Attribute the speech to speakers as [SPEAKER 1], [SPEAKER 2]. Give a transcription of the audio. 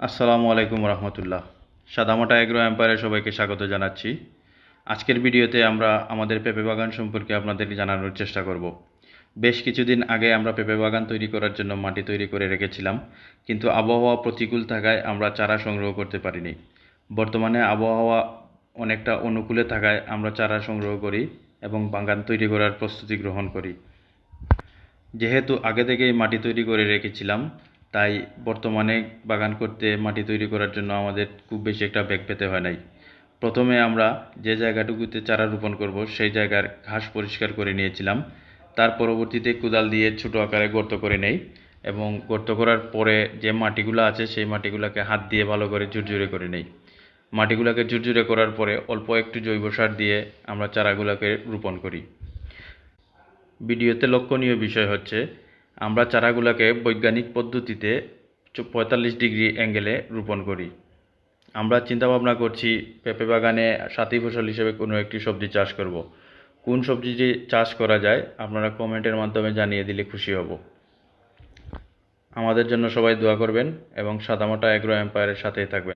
[SPEAKER 1] আসসালামু আলাইকুম রহমতুল্লাহ। সাদামাটা অ্যাগ্রো এম্পায়ারে সবাইকে স্বাগত জানাচ্ছি। আজকের ভিডিওতে আমরা আমাদের পেঁপে বাগান সম্পর্কে আপনাদেরকে জানানোর চেষ্টা করব। বেশ কিছুদিন আগে আমরা পেঁপে বাগান তৈরি করার জন্য মাটি তৈরি করে রেখেছিলাম, কিন্তু আবহাওয়া প্রতিকূল থাকায় আমরা চারা সংগ্রহ করতে পারিনি। বর্তমানে আবহাওয়া অনেকটা অনুকূলে থাকায় আমরা চারা সংগ্রহ করি এবং বাগান তৈরি করার প্রস্তুতি গ্রহণ করি। যেহেতু আগে থেকেই মাটি তৈরি করে রেখেছিলাম তাই বর্তমানে বাগান করতে মাটি তৈরি করার জন্য আমাদের খুব বেশি একটা ব্যাগ পেতে হয় নাই। প্রথমে আমরা যে জায়গাটুকুতে চারা রোপণ করব, সেই জায়গার ঘাস পরিষ্কার করে নিয়েছিলাম। তার পরবর্তীতে কোদাল দিয়ে ছোটো আকারে গর্ত করে নেই এবং গর্ত করার পরে যে মাটিগুলো আছে, সেই মাটিগুলোকে হাত দিয়ে ভালো করে ঝুরঝুরে করে নেই। মাটিগুলোকে ঝুরঝুরে করার পরে অল্প একটু জৈব সার দিয়ে আমরা চারাগুলোকে রোপণ করি। ভিডিওতে লক্ষণীয় বিষয় হচ্ছে আমরা চারাগুলোকে বৈজ্ঞানিক পদ্ধতিতে পঁয়তাল্লিশ ডিগ্রি অ্যাঙ্গেলে রোপণ করি। আমরা চিন্তাভাবনা করছি পেঁপে বাগানে সাথী ফসল হিসেবে কোনো একটি সবজি চাষ করব। কোন সবজিটি চাষ করা যায় আপনারা কমেন্টের মাধ্যমে জানিয়ে দিলে খুশি হব। আমাদের জন্য সবাই দোয়া করবেন এবং সাদামাটা অ্যাগ্রো এম্পায়ারের সাথেই থাকবেন।